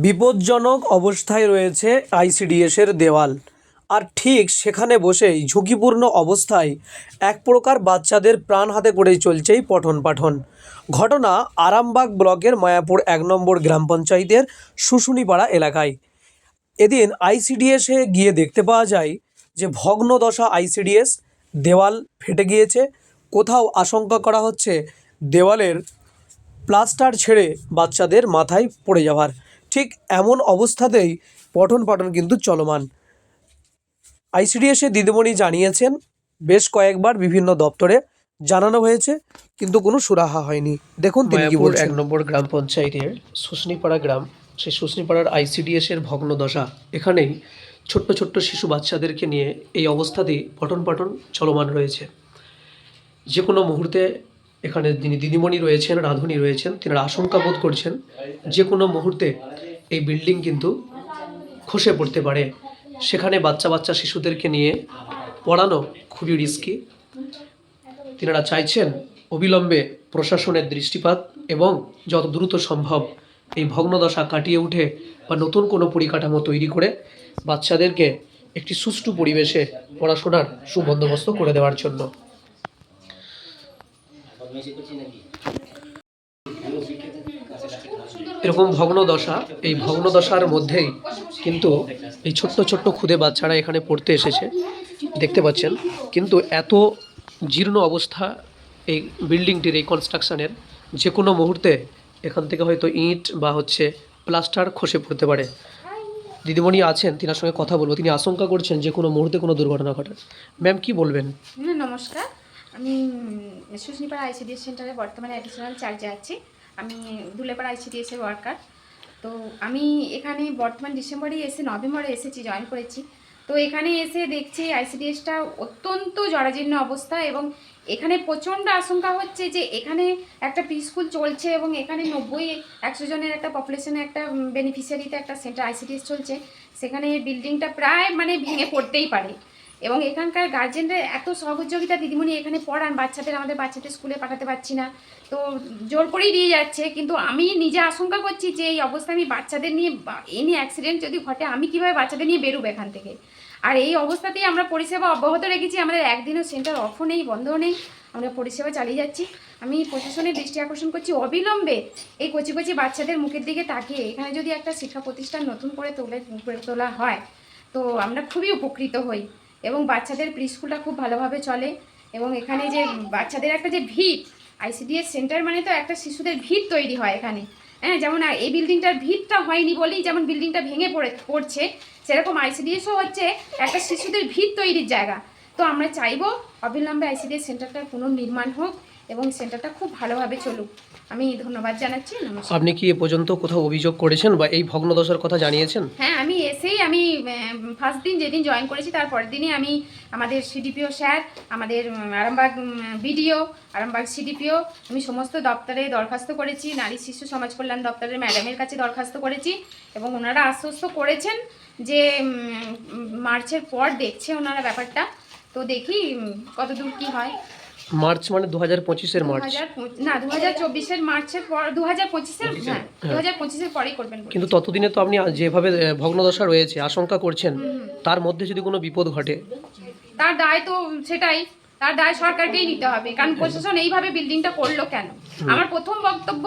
বিপজ্জনক অবস্থায় রয়েছে আইসিডিএসের দেওয়াল। আর ঠিক সেখানে বসেই ঝুঁকিপূর্ণ অবস্থায় এক প্রকার বাচ্চাদের প্রাণ হাতে করেই চলছেই পঠন পাঠন। ঘটনা আরামবাগ ব্লকের মায়াপুর এক নম্বর গ্রাম পঞ্চায়েতের শুশুনিপাড়া এলাকায়। এদিন আইসিডিএসে গিয়ে দেখতে পাওয়া যায় যে ভগ্নদশা আইসিডিএস দেওয়াল ফেটে গিয়েছে। কোথাও আশঙ্কা করা হচ্ছে দেওয়ালের প্লাস্টার ছেড়ে বাচ্চাদের মাথায় পড়ে যাওয়ার। ঠিক এমন অবস্থাতেই পঠন পাঠন কিন্তু চলমান। আইসিডিএসে দিদিমণি জানিয়েছেন বেশ কয়েকবার বিভিন্ন দপ্তরে জানানো হয়েছে কিন্তু কোনো সুরাহা হয়নি। দেখুন তিনি কি বলছেন। এক নম্বর গ্রাম পঞ্চায়েতের শুশনিপাড়া গ্রাম সেই শুশনিপাড়ার আইসিডিএস এর ভগ্ন দশা এখানেই ছোট্ট ছোট্ট শিশু বাচ্চাদেরকে নিয়ে এই অবস্থাতেই পঠন পাঠন চলমান রয়েছে। যে কোনো মুহূর্তে এখানে যিনি দিদিমণি রয়েছেন, রাঁধুনি রয়েছেন, তিনারা আশঙ্কা বোধ করছেন যে কোনো মুহূর্তে এই বিল্ডিং কিন্তু খসে পড়তে পারে। সেখানে বাচ্চা বাচ্চা শিশুদেরকে নিয়ে পড়ানো খুবই রিস্কি তিনারা চাইছেন অবিলম্বে প্রশাসনের দৃষ্টিপাত এবং যত দ্রুত সম্ভব এই ভগ্নদশা কাটিয়ে উঠে বা নতুন কোনো পরিকাঠামো তৈরি করে বাচ্চাদেরকে একটি সুষ্ঠু পরিবেশে পড়াশোনার সুবন্দোবস্ত করে দেওয়ার জন্য। এরকম ভগ্নদশা এই ভগ্নদশার মধ্যেই কিন্তু এই ছোট্ট ছোট্ট ক্ষুদে বাচ্চারা এখানে পড়তে এসেছে, দেখতে পাচ্ছেন। কিন্তু এত জীর্ণ অবস্থা এই বিল্ডিংটির, এই কনস্ট্রাকশনের যে কোনো মুহূর্তে এখান থেকে হয়তো ইট বা হচ্ছে প্লাস্টার খসে পড়তে পারে। দিদিমণি আছেন, তিনার সঙ্গে কথা বলব। তিনি আশঙ্কা করছেন যে কোনো মুহূর্তে কোনো দুর্ঘটনা ঘটে। ম্যাম, কি বলবেন? নমস্কার। আমি সুশনিপাড়া আইসিডিএস সেন্টারে বর্তমানে অ্যাডিশনাল চার্জে আছি। আমি দুলেপাড়া আইসিডিএসের ওয়ার্কার তো আমি এখানে বর্তমান ডিসেম্বরে এসে, নভেম্বরে এসেছি জয়েন করেছি। তো এখানে এসে দেখছি আইসিডিএসটা অত্যন্ত জরাজীর্ণ অবস্থা এবং এখানে প্রচণ্ড আশঙ্কা হচ্ছে যে এখানে একটা প্রি স্কুল চলছে এবং এখানে নব্বই, একশো জনের একটা পপুলেশনে একটা বেনিফিশিয়ারিতে একটা সেন্টার আইসিডিএস চলছে। সেখানে বিল্ডিংটা প্রায় মানে ভেঙে পড়তেই পারে। এবং এখানকার গার্জেনরা এত সহযোগিতা দিদিমণি এখানে পড়ান, বাচ্চাদের আমাদের বাচ্চাদের স্কুলে পাঠাতে পারছি না। তো জোর করেই দিয়ে যাচ্ছে, কিন্তু আমি নিজে আশঙ্কা করছি যে এই অবস্থায় আমি বাচ্চাদের নিয়ে নিয়ে অ্যাক্সিডেন্ট যদি ঘটে, আমি কীভাবে বাচ্চাদের নিয়ে বেরোবো এখান থেকে? আর এই অবস্থাতেই আমরা পরিষেবা অব্যাহত রেখেছি, আমাদের একদিনও সেন্টার অফও নেই, বন্ধও নেই। আমরা পরিষেবা চালিয়ে যাচ্ছি। আমি প্রশাসনের দৃষ্টি আকর্ষণ করছি, অবিলম্বে এই কচি কচি বাচ্চাদের মুখের দিকে তাকিয়ে এখানে যদি একটা শিক্ষা প্রতিষ্ঠান নতুন করে তোলে তোলা হয়, তো আমরা খুবই উপকৃত হই। এবং বাচ্চাদের প্রিস্কুলটা খুব ভালোভাবে চলে এবং এখানে যে বাচ্চাদের একটা যে ভিড় আইসিডিএস সেন্টার মানে তো একটা শিশুদের ভিড় তৈরি হয় এখানে। হ্যাঁ যেমন এই বিল্ডিংটার ভিড়টা হয়নি বলেই যেমন বিল্ডিংটা ভেঙে পড়ে, পড়ছে, সেরকম আইসিডিএসও হচ্ছে একটা শিশুদের ভিড় তৈরির জায়গা। তো আমরা চাইব অবিলম্বে আইসিডিএস সেন্টারটার পুনর্নির্মাণ হোক। এবং সেন্টারটা খুব ভালোভাবে চলুক। আমি ধন্যবাদ জানাচ্ছি নমস্কার। আপনি কি এ পর্যন্ত কোথাও অভিযোগ করেছেন বা এই ভগ্নদশার কথা জানিয়েছেন? হ্যাঁ আমি এসেই আমি ফার্স্ট দিন যেদিন জয়েন করেছি তার পরের দিনই আমি আমাদের সিডিপিও স্যার আমাদের আরামবাগ বিডিও আরামবাগ সিডিপিও আমি সমস্ত দপ্তরে দরখাস্ত করেছি। নারী শিশু সমাজ কল্যাণ দপ্তরের ম্যাডামের কাছে দরখাস্ত করেছি এবং ওনারা আশ্বস্ত করেছেন যে মার্চের পর দেখছে ওনারা ব্যাপারটা। তো দেখি কতদূর কি হয়। মার্চ মানে দু হাজার পঁচিশের মার্চ। না দু হাজার চব্বিশের মার্চের পর দু হাজার পঁচিশের। হ্যাঁ দু হাজার পঁচিশের পরেই করবেন কিন্তু ততদিনে তো আপনি যেভাবে ভগ্নদশা রয়েছে আশঙ্কা করছেন তার মধ্যে যদি কোনো বিপদ ঘটে? তার দায় তো সেটাই। তার দায় সরকারকেই নিতে হবে কারণ প্রশাসন এইভাবে বিল্ডিংটা করল কেন? আমার প্রথম বক্তব্য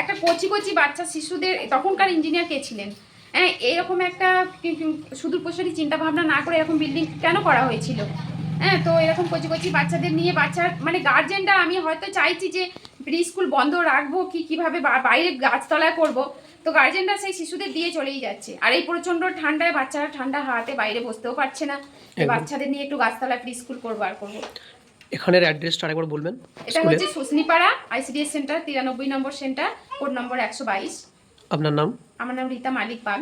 একটা কচি কচি বাচ্চা শিশুদের তখনকার ইঞ্জিনিয়ার কে ছিলেন? হ্যাঁ এরকম একটা সুদূর প্রসারী চিন্তা ভাবনা না করে এরকম বিল্ডিং কেন করা হয়েছিল? হ্যাঁ তো এরকম কচি কচি বাচ্চাদের নিয়ে বাচ্চার মানে গার্জেনরা আমি হয়তো চাইছি যে প্রি স্কুল বন্ধ রাখব কি কীভাবে বাইরে গাছতলায় করব। তো গার্জেনরা সেই শিশুদের দিয়ে চলেই যাচ্ছে। আর এই প্রচণ্ড ঠান্ডায় বাচ্চারা ঠান্ডা হাতে বাইরে বসতেও পারছে না। বাচ্চাদের নিয়ে একটু গাছতলায় প্রি স্কুল করব আর করব। এখানের অ্যাড্রেসটা আরেকবার বলবেন? এটা হচ্ছে সুসনিপাড়া আইসিডিএস সেন্টার তিরানব্বই নম্বর সেন্টার কোড নম্বর একশো বাইশ। আপনার নাম? আমার নাম রীতা মালিক বাগ।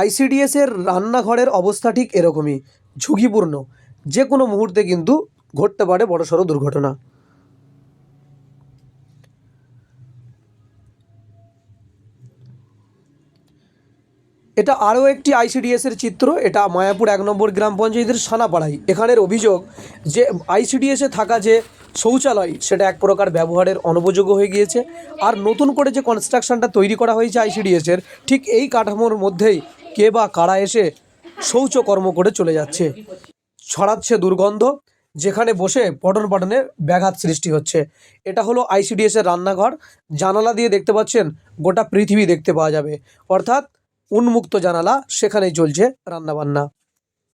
আইসিডিএসের রান্নাঘরের অবস্থা ঠিক এরকমই। ঝুঁকিপূর্ণ। যে কোনো মুহূর্তে কিন্তু ঘটতে পারে বড়সড় দুর্ঘটনা। এটা আরও একটি আইসিডিএসের চিত্র। এটা মায়াপুর এক নম্বর গ্রাম পঞ্চায়েতের সানাপাড়ায়। এখানের অভিযোগ যে আইসিডিএসে থাকা যে শৌচালয়, সেটা এক প্রকার ব্যবহারের অনুপযোগ্য হয়ে গিয়েছে। আর নতুন করে যে কনস্ট্রাকশনটা তৈরি করা হয়েছে আইসিডিএসের ঠিক এই কাঠামোর মধ্যেই কে বা কারা এসে শৌচকর্ম করে চলে যাচ্ছে। ছড়াচ্ছে দুর্গন্ধ, যেখানে বসে পঠন পাঠনের ব্যাঘাত সৃষ্টি হচ্ছে। এটা হলো আইসিডিএস এর রান্নাঘর। জানালা দিয়ে দেখতে পাচ্ছেন, গোটা পৃথিবী দেখতে পাওয়া যাবে। অর্থাৎ উন্মুক্ত জানালা, সেখানেই চলছে রান্নাবান্না।